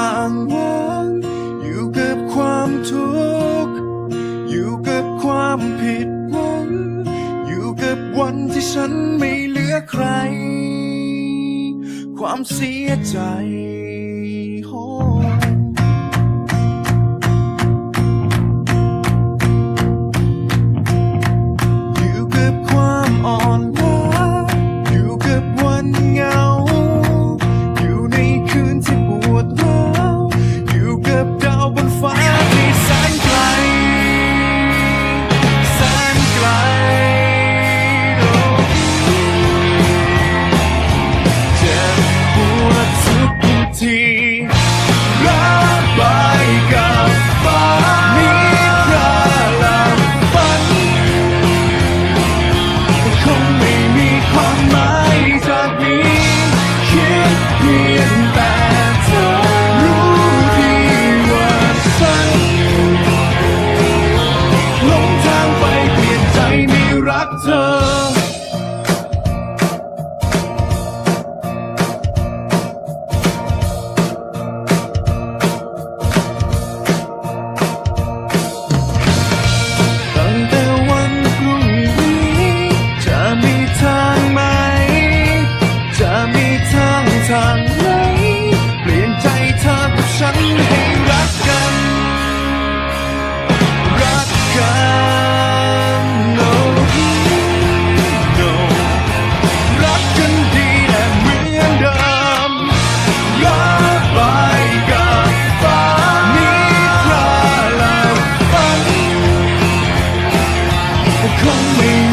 อ้างว้างอยู่กับความทุกข์ อยู่กับความผิดหวัง อยู่กับวันที่ฉันไม่เหลือใคร ความเสียใจ doctor. me.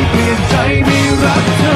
Baby, a tiny rock